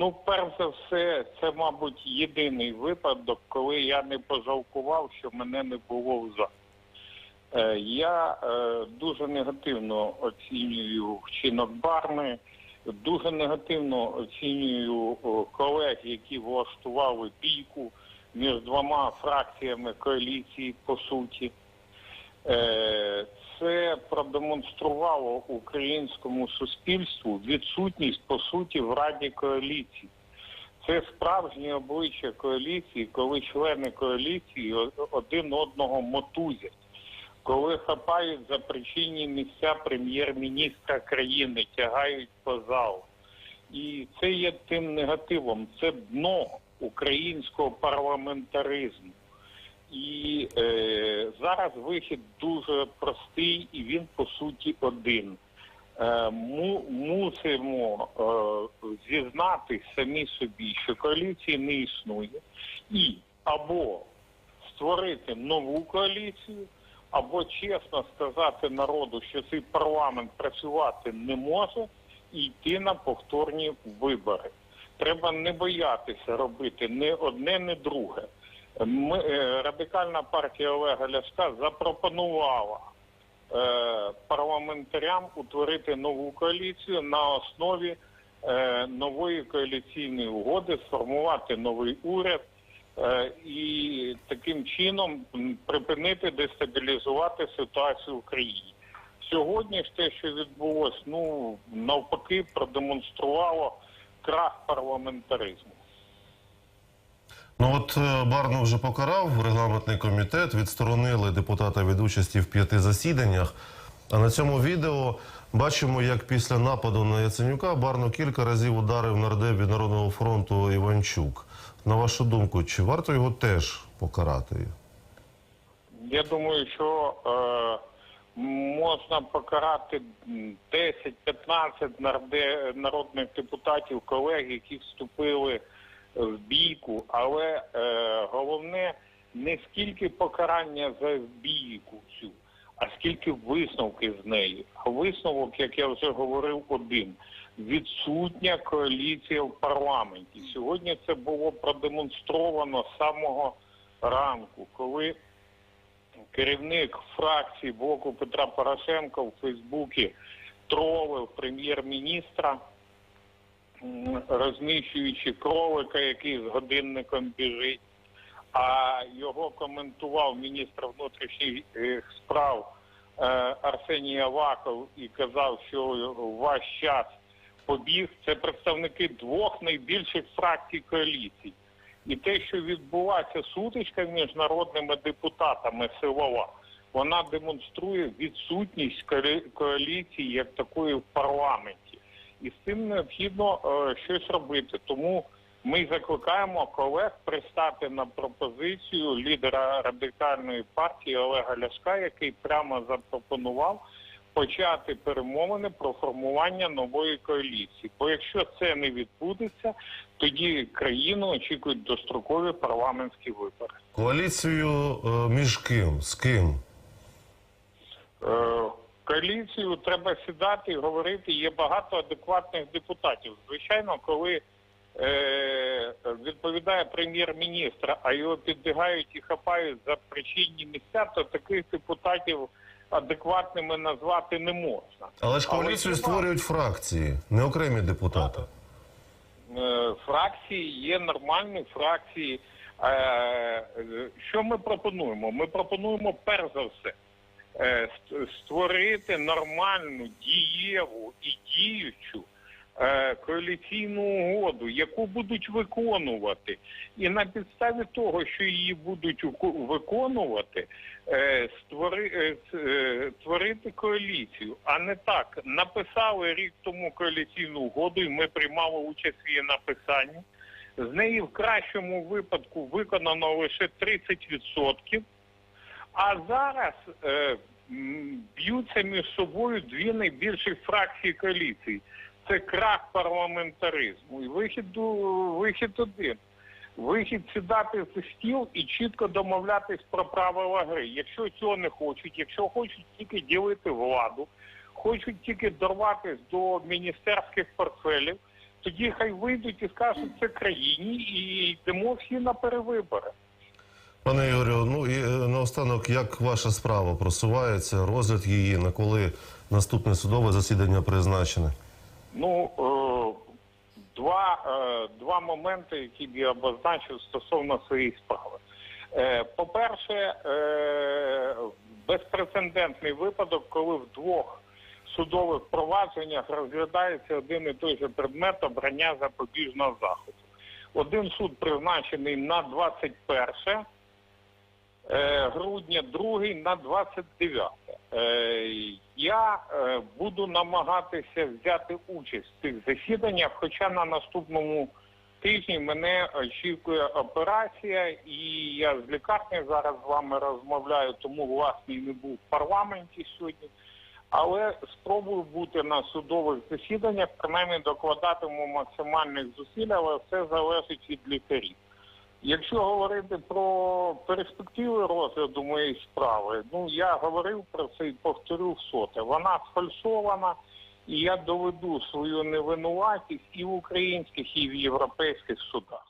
Ну, перш за все, це, мабуть, єдиний випадок, коли я не пожалкував, що мене не було в залі. Е, Я е, дуже негативно оцінюю вчинок Барни, дуже негативно оцінюю колег, які влаштували бійку між двома фракціями коаліції, по суті. Е, продемонструвало українському суспільству відсутність по суті в Раді коаліції. Це справжнє обличчя коаліції, коли члени коаліції один одного мотузять, коли хапають за причинні місця прем'єр-міністра країни, тягають по залу. І це є тим негативом, це дно українського парламентаризму. І е, зараз вихід дуже простий, і він по суті один. Е, му, мусимо е, зізнати самі собі, що коаліції не існує, і або створити нову коаліцію, або чесно сказати народу, що цей парламент працювати не може, і йти на повторні вибори. Треба не боятися робити не одне, не друге. Ми, е, радикальна партія Олега Ляшка запропонувала е, парламентарям утворити нову коаліцію на основі е, нової коаліційної угоди, сформувати новий уряд е, і таким чином припинити дестабілізувати ситуацію в Україні. Сьогодні ж те, що відбулось, ну навпаки, продемонструвало крах парламентаризму. Ну от е, Барну вже покарав регламентний комітет, відсторонили депутата від участі в п'яти засіданнях. А на цьому відео бачимо, як після нападу на Яценюка Барну кілька разів ударив нардеп від Народного фронту Іванчук. На вашу думку, чи варто його теж покарати? Я думаю, що е, можна покарати м, 10-15 народних депутатів, колег, які вступили в бійку, але е, головне не скільки покарання за бійку цю, а скільки висновки з неї. А висновок, як я вже говорив, один. Відсутня коаліція в парламенті. Сьогодні це було продемонстровано самого ранку, коли керівник фракції блоку Петра Порошенка в Фейсбуці тролив прем'єр-міністра, м, розміщуючи кролика, який з годинником біжить. А його коментував міністр внутрішніх е, справ е, Арсеній Аваков і казав, що ваш час побіг. Це представники двох найбільших фракцій коаліції. І те, що відбулася сутичка між народними депутатами силова, вона демонструє відсутність коаліції як такої в парламенті. І з цим необхідно е, щось робити. Тому ми закликаємо колег пристати на пропозицію лідера радикальної партії Олега Ляшка, який прямо запропонував почати перемовини про формування нової коаліції. Бо якщо це не відбудеться, тоді країну очікують дострокові парламентські вибори. Коаліцію е, між ким? З ким? Коаліцію треба сідати і говорити. Є багато адекватних депутатів. Звичайно, коли е, відповідає прем'єр-міністр, а його підбігають і хапають за причинні місця, то таких депутатів адекватними назвати не можна. Але ж коаліцію створюють фракції, не окремі депутати. е, фракції є нормальні фракції. Е, Що ми пропонуємо? Ми пропонуємо перш за все створити нормальну, дієву і діючу е, коаліційну угоду, яку будуть виконувати. І на підставі того, що її будуть виконувати, е, створи, е, ц- е, творити коаліцію, а не так. Написали рік тому коаліційну угоду, і ми приймали участь в її написанні. З неї в кращому випадку виконано лише 30%, а зараз е, б'ються між собою дві найбільших фракції коаліції. Це крах парламентаризму. І вихід, вихід один. Вихід сідати за стіл і чітко домовлятись про правила гри. Якщо цього не хочуть, якщо хочуть тільки ділити владу, хочуть тільки дорватися до міністерських портфелів, Тоді хай вийдуть і скажуть це країні, і йдемо всі на перевибори. Пане Ігорю, ну і е, наостанок, як ваша справа просувається, розгляд її, на коли наступне судове засідання призначене? Ну, е, два, е, два моменти, які б я обозначив стосовно своєї справи. По-перше, безпрецедентний випадок, коли в двох судових провадженнях розглядається один і той же предмет обрання запобіжного заходу. Один суд призначений на 21 е, грудня, другий на 29. Е, Я е, буду намагатися взяти участь в цих засіданнях, хоча на наступному тижні мене очікує операція, і я з лікарні зараз з вами розмовляю, тому власне не був в парламенті сьогодні. Але спробую бути на судових засіданнях, принаймні докладатиму максимальних зусиль, але все залежить від лікарів. Якщо говорити про перспективи розгляду моєї справи, ну я говорив про це і повторю всоте. Вона сфальшована, і я доведу свою невинуватість і в українських, і в європейських судах.